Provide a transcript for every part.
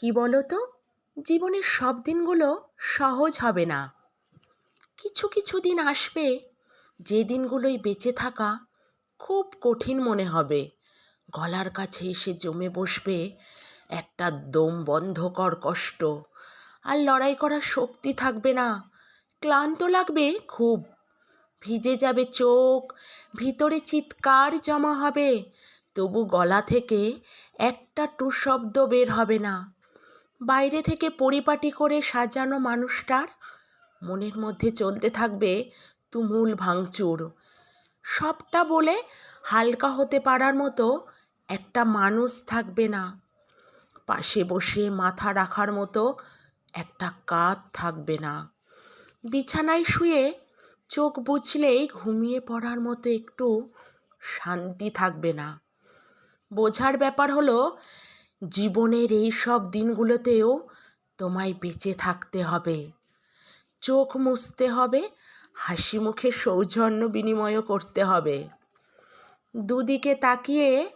কি বলো তো জীবনের সব দিনগুলো সহজ হবে না। কিছু কিছু দিন আসবে যে দিনগুলোই বেঁচে থাকা খুব কঠিন মনে হবে। গলার কাছে এসে জমে বসবে একটা দম বন্ধকর কষ্ট। আর লড়াই করার শক্তি থাকবে না। ক্লান্ত লাগবে খুব। ভিজে যাবে চোখ, ভিতরে চিৎকার জমা হবে। তবু গলা থেকে একটা টু শব্দ বের হবে না। বাইরে থেকে পরিপাটি করে সাজানো মানুষটার মনের মধ্যে চলতে থাকবে তুমুল ভাঙচুর। সবটা বলে হালকা হতে পারার মতো একটা মানুষ থাকবে না। পাশে বসে মাথা রাখার মতো একটা কাঁধ থাকবে না। বিছানায় শুয়ে চোখ বুঝলেই ঘুমিয়ে পড়ার মতো একটু শান্তি থাকবে না। বোঝার ব্যাপার হলো জীবনের এই সব দিনগুলোতেও তোমায় বেঁচে থাকতে হবে। চোখ মুছতে হবে, হাসি মুখে সৌজন্য বিনিময়ও করতে হবে। দুদিকে তাকিয়ে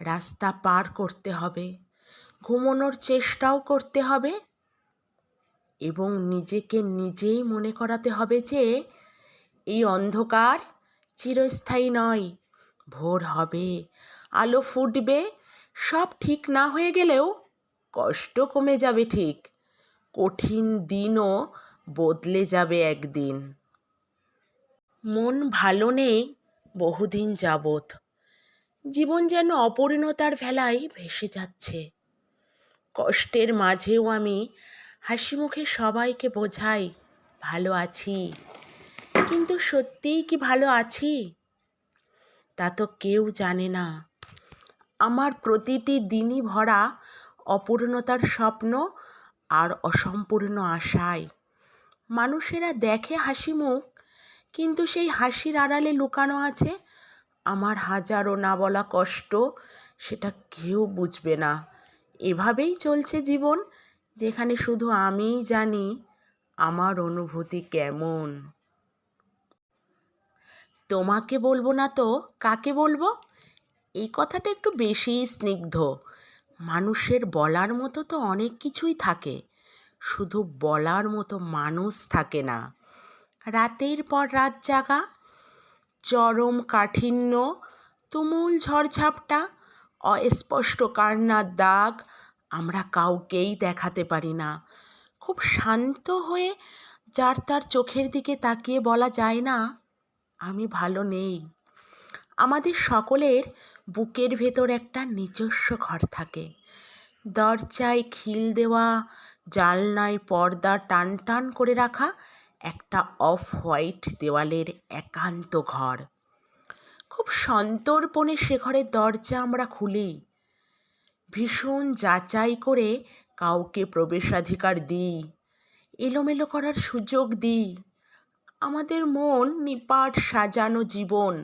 রাস্তা পার করতে হবে, ঘুমোনোর চেষ্টাও করতে হবে এবং নিজেকে নিজেই মনে করাতে হবে যে এই অন্ধকার চিরস্থায়ী নয়, ভোর হবে, আলো ফুটবে সব ঠিক না হয়ে গেলেও কষ্ট কমে যাবে ঠিক। কঠিন দিনও বদলে যাবে একদিন। মন ভালো নেই বহুদিন যাবৎ। জীবন যেন অপরিণতার ভেলায় ভেসে যাচ্ছে। কষ্টের মাঝেও আমি হাসি মুখে সবাইকে বোঝাই, ভালো আছি। কিন্তু সত্যিই কি ভালো আছি? তা তো কেউ জানে না। আমার প্রতিটি দিনই ভরা অপূর্ণতার স্বপ্ন আর অসম্পূর্ণ আশায়। মানুষেরা দেখে হাসি মুখ, কিন্তু সেই হাসির আড়ালে লুকানো আছে আমার হাজারো না বলা কষ্ট, সেটা কেউ বুঝবে না। এভাবেই চলছে জীবন, যেখানে শুধু আমিই জানি আমার অনুভূতি কেমন। তোমাকে বলব না তো, কাকে বলব? এই কথাটা একটু বেশিই স্নিগ্ধ। মানুষের বলার মতো তো অনেক কিছুই থাকে। শুধু বলার মতো মানুষ থাকে না। রাতের পর রাত জাগা, চরম কাঠিন্য, তুমুল ঝড়ঝাপটা, অস্পষ্ট কান্নার দাগ আমরা কাউকেই দেখাতে পারি না। খুব শান্ত হয়ে যার তার চোখের দিকে তাকিয়ে বলা যায় না, আমি ভালো নেই। আমাদের সকলের বুকের ভেতর একটা নিজস্ব ঘর থাকে। দরজায় খিল দেওয়া, জালনায় পর্দা টান টান করে রাখা, একটা অফ হোয়াইট দেওয়ালের একান্ত ঘর। খুব সন্তর্পণে সে ঘরের দরজা আমরা খুলি। ভীষণ যাচাই করে কাউকে প্রবেশাধিকার দিই, এলোমেলো করার সুযোগ দিই। আমাদের মন নিপাট সাজানো জীবন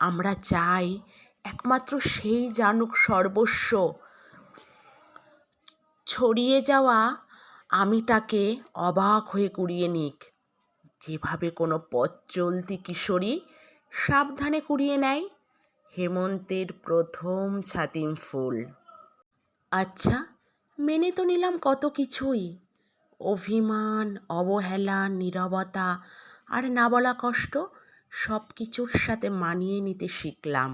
আমরা চাই একমাত্র সেই জানুক সর্বস্ব। ছড়িয়ে যাওয়া আমিটাকে অবাক হয়ে কুড়িয়ে নিক। যেভাবে কোনো পথ চলতি কিশোরী সাবধানে কুড়িয়ে নেয় হেমন্তের প্রথম ছাতিম ফুল। আচ্ছা মেনে তো নিলাম কত কিছুই। অভিমান, অবহেলা, নীরবতা আর না বলা কষ্ট সব কিছুর সাথে মানিয়ে নিতে শিখলাম।